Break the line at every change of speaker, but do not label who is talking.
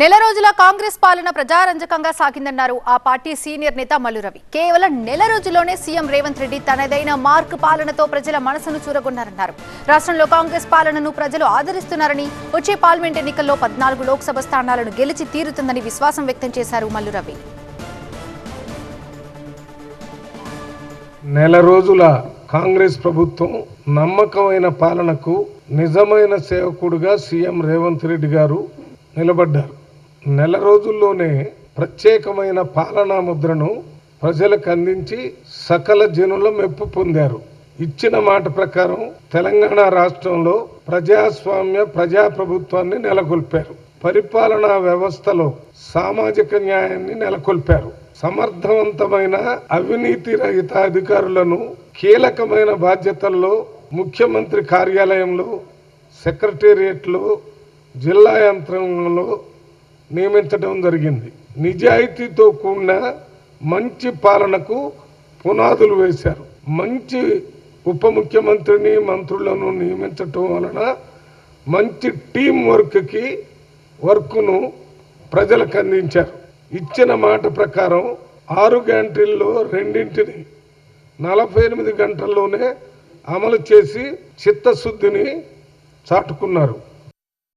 నెల రోజుల కాంగ్రెస్ పాలన ప్రజారంజకంగా సాగిందన్నారు ఆ పార్టీ సీనియర్ నేత మల్లురవి కేవలం నెల రోజుల్లోనే సీఎం రేవంత్ రెడ్డి తనదైన మార్క్ పాలనతో ప్రజల మనసును చూరగొన్నారన్నారు. రాష్ట్రంలో కాంగ్రెస్ పాలనను ప్రజలు ఆదరిస్తున్నారని వచ్చే పార్లమెంట్ ఎన్నికల్లో పద్నాలుగు లోక్సభ స్థానాలను గెలిచి తీరుతుందని విశ్వాసం వ్యక్తం చేశారు మల్లురవి
నెల రోజుల కాంగ్రెస్ ప్రభుత్వం నమ్మకమైన పాలనకు నిజమైన సేవకుడుగా సీఎం రేవంత్ రెడ్డి గారు నిలబడ్డారు. నెల రోజుల్లోనే ప్రత్యేకమైన పాలనా ముద్రను ప్రజలకు అందించి సకల జనుల మెప్పు పొందారు. ఇచ్చిన మాట ప్రకారం తెలంగాణ రాష్ట్రంలో ప్రజాస్వామ్య ప్రజాప్రభుత్వాన్ని నెలకొల్పారు. పరిపాలనా వ్యవస్థలో సామాజిక న్యాయాన్ని నెలకొల్పారు. సమర్థవంతమైన అవినీతి రహిత అధికారులను కీలకమైన బాధ్యతల్లో ముఖ్యమంత్రి కార్యాలయంలో సెక్రటేరియట్లో జిల్లా యంత్రంలో నియమించడం జరిగింది. నిజాయితీతో కూడిన మంచి పాలనకు పునాదులు వేశారు. మంచి ఉప ముఖ్యమంత్రిని మంత్రులను నియమించటం వలన మంచి టీం వర్క్కి వర్క్ను ప్రజలకు అందించారు. ఇచ్చిన మాట ప్రకారం ఆరు గంటల్లో రెండింటిని నలభై ఎనిమిది గంటల్లోనే అమలు చేసి చిత్తశుద్ధిని చాటుకున్నారు.